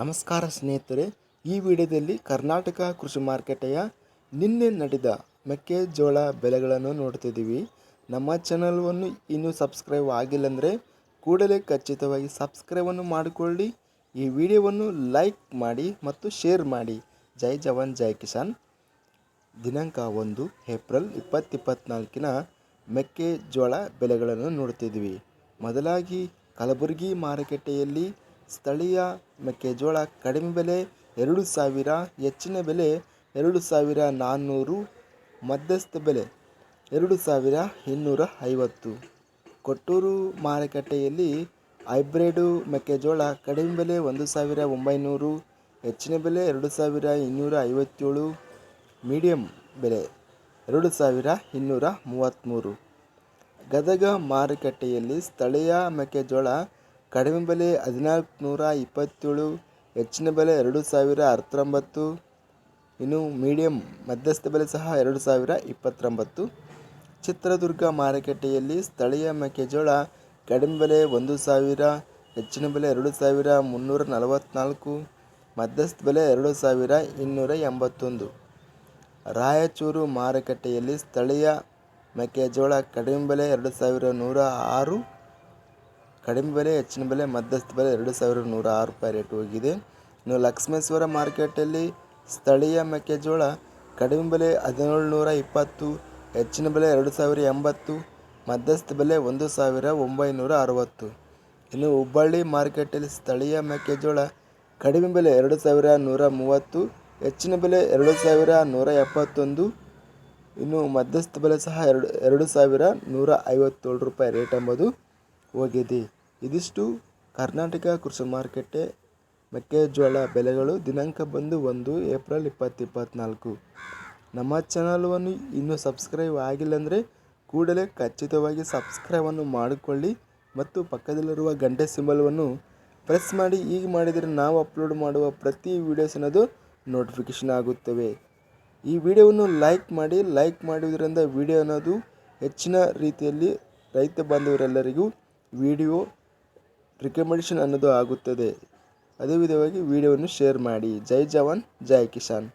ನಮಸ್ಕಾರ ಸ್ನೇಹಿತರೆ, ಈ ವಿಡಿಯೋದಲ್ಲಿ ಕರ್ನಾಟಕ ಕೃಷಿ ಮಾರುಕಟ್ಟೆಯ ನಿನ್ನೆ ನಡೆದ ಮೆಕ್ಕೆಜೋಳ ಬೆಲೆಗಳನ್ನು ನೋಡ್ತಿದ್ದೀವಿ. ನಮ್ಮ ಚಾನಲ್ವನ್ನು ಇನ್ನೂ ಸಬ್ಸ್ಕ್ರೈಬ್ ಆಗಿಲ್ಲ ಅಂದರೆ ಕೂಡಲೇ ಖಚಿತವಾಗಿ ಸಬ್ಸ್ಕ್ರೈಬನ್ನು ಮಾಡಿಕೊಳ್ಳಿ. ಈ ವಿಡಿಯೋವನ್ನು ಲೈಕ್ ಮಾಡಿ ಮತ್ತು ಶೇರ್ ಮಾಡಿ. ಜೈ ಜವಾನ್, ಜೈ ಕಿಸಾನ್. ದಿನಾಂಕ ಒಂದು, ಏಪ್ರಿಲ್ ಇಪ್ಪತ್ತಿಪ್ಪತ್ನಾಲ್ಕಿನ ಮೆಕ್ಕೆಜೋಳ ಬೆಲೆಗಳನ್ನು ನೋಡ್ತಿದ್ವಿ ಮೊದಲಾಗಿ ಕಲಬುರಗಿ ಮಾರುಕಟ್ಟೆಯಲ್ಲಿ ಸ್ಥಳೀಯ ಮೆಕ್ಕೆಜೋಳ ಕಡಿಮೆ ಬೆಲೆ ಎರಡು ಸಾವಿರ, ಹೆಚ್ಚಿನ ಬೆಲೆ ಎರಡು ಸಾವಿರ ನಾನ್ನೂರು, ಮಧ್ಯಸ್ಥ ಬೆಲೆ ಎರಡು ಸಾವಿರ ಇನ್ನೂರ ಐವತ್ತು. ಕೊಟ್ಟೂರು ಮಾರುಕಟ್ಟೆಯಲ್ಲಿ ಹೈಬ್ರಿಡು ಮೆಕ್ಕೆಜೋಳ ಕಡಿಮೆ ಬೆಲೆ ಒಂದು ಸಾವಿರ ಒಂಬೈನೂರು, ಹೆಚ್ಚಿನ ಬೆಲೆ ಎರಡು ಸಾವಿರ ಇನ್ನೂರ ಐವತ್ತೇಳು, ಮೀಡಿಯಂ ಬೆಲೆ ಎರಡು ಸಾವಿರ ಇನ್ನೂರ ಮೂವತ್ತ್ಮೂರು. ಗದಗ ಮಾರುಕಟ್ಟೆಯಲ್ಲಿ ಸ್ಥಳೀಯ ಮೆಕ್ಕೆಜೋಳ ಕಡಿಮೆ ಬೆಲೆ ಹದಿನಾಲ್ಕು ನೂರ ಇಪ್ಪತ್ತೇಳು ಹೆಚ್ಚಿನ ಬೆಲೆ ಎರಡು ಸಾವಿರ ಹತ್ತೊಂಬತ್ತು ಇನ್ನು ಮೀಡಿಯಂ ಮಧ್ಯಸ್ಥ ಬೆಲೆ ಸಹ ಎರಡು ಸಾವಿರ ಇಪ್ಪತ್ತೊಂಬತ್ತು ಚಿತ್ರದುರ್ಗ ಮಾರುಕಟ್ಟೆಯಲ್ಲಿ ಸ್ಥಳೀಯ ಮೆಕ್ಕೆಜೋಳ ಕಡಿಮೆ ಬೆಲೆ ಒಂದು ಸಾವಿರ ಹೆಚ್ಚಿನ ಬೆಲೆ ಎರಡು ಸಾವಿರ ಮುನ್ನೂರ ನಲವತ್ತ್ನಾಲ್ಕು ಮಧ್ಯಸ್ಥ ಬೆಲೆ ಎರಡು ಸಾವಿರ ಇನ್ನೂರ ಎಂಬತ್ತೊಂದು ರಾಯಚೂರು ಮಾರುಕಟ್ಟೆಯಲ್ಲಿ ಸ್ಥಳೀಯ ಮೆಕ್ಕೆಜೋಳ ಕಡಿಮೆ ಬೆಲೆ ಎರಡು ಸಾವಿರ ನೂರ ಆರು ಕಡಿಮೆ ಬೆಲೆ, ಹೆಚ್ಚಿನ ಬೆಲೆ, ಮಧ್ಯಸ್ಥ ಬೆಲೆ ಎರಡು ಸಾವಿರ ನೂರ ಆರು ರೂಪಾಯಿ ರೇಟ್ ಹೋಗಿದೆ. ಇನ್ನು ಲಕ್ಷ್ಮೇಶ್ವರ ಮಾರ್ಕೆಟಲ್ಲಿ ಸ್ಥಳೀಯ ಮೆಕ್ಕೆಜೋಳ ಕಡಿಮೆ ಬೆಲೆ ಹದಿನೇಳು ನೂರ ಇಪ್ಪತ್ತು, ಹೆಚ್ಚಿನ ಬೆಲೆ ಎರಡು ಸಾವಿರ ಎಂಬತ್ತು, ಮಧ್ಯಸ್ಥ ಬೆಲೆ ಒಂದು ಸಾವಿರ ಒಂಬೈನೂರ ಅರವತ್ತು. ಇನ್ನು ಹುಬ್ಬಳ್ಳಿ ಮಾರ್ಕೆಟಲ್ಲಿ ಸ್ಥಳೀಯ ಮೆಕ್ಕೆಜೋಳ ಕಡಿಮೆ ಬೆಲೆ ಎರಡು ಸಾವಿರ ನೂರ ಮೂವತ್ತು, ಹೆಚ್ಚಿನ ಬೆಲೆ ಎರಡು ಸಾವಿರ ನೂರ ಎಪ್ಪತ್ತೊಂದು, ಇನ್ನು ಮಧ್ಯಸ್ಥ ಬೆಲೆ ಸಹ ಎರಡು ಎರಡು ಸಾವಿರ ನೂರ ಐವತ್ತೇಳು ರೂಪಾಯಿ ರೇಟ್ ಎಂಬುದು ಹೋಗಿದೆ. ಇದಿಷ್ಟು ಕರ್ನಾಟಕ ಕೃಷಿ ಮಾರುಕಟ್ಟೆ ಮೆಕ್ಕೆಜೋಳ ಬೆಲೆಗಳು ದಿನಾಂಕ ಬಂದು ಒಂದು ಏಪ್ರಿಲ್ ಇಪ್ಪತ್ತಿಪ್ಪತ್ನಾಲ್ಕು. ನಮ್ಮ ಚಾನಲನ್ನು ಇನ್ನೂ ಸಬ್ಸ್ಕ್ರೈಬ್ ಆಗಿಲ್ಲ ಅಂದರೆ ಕೂಡಲೇ ಖಚಿತವಾಗಿ ಸಬ್ಸ್ಕ್ರೈಬನ್ನು ಮಾಡಿಕೊಳ್ಳಿ ಮತ್ತು ಪಕ್ಕದಲ್ಲಿರುವ ಗಂಟೆ ಸಿಂಬಲವನ್ನು ಪ್ರೆಸ್ ಮಾಡಿ. ಈಗ ಮಾಡಿದರೆ ನಾವು ಅಪ್ಲೋಡ್ ಮಾಡುವ ಪ್ರತಿ ವೀಡಿಯೋಸ್ ಅನ್ನೋದು ನೋಟಿಫಿಕೇಷನ್ ಆಗುತ್ತವೆ. ಈ ವಿಡಿಯೋವನ್ನು ಲೈಕ್ ಮಾಡಿ ಲೈಕ್ ಮಾಡುವುದರಿಂದ ವಿಡಿಯೋ ಅನ್ನೋದು ಹೆಚ್ಚಿನ ರೀತಿಯಲ್ಲಿ ರೈತ ಬಾಂಧವರೆಲ್ಲರಿಗೂ ವಿಡಿಯೋ ರಿಕಮೆಂಡೇಷನ್ ಅನ್ನೋದು ಆಗುತ್ತದೆ. ಅದೇ ವಿಧವಾಗಿ ವಿಡಿಯೋವನ್ನು ಶೇರ್ ಮಾಡಿ. ಜೈ ಜವಾನ್ ಜೈ ಕಿಸಾನ್.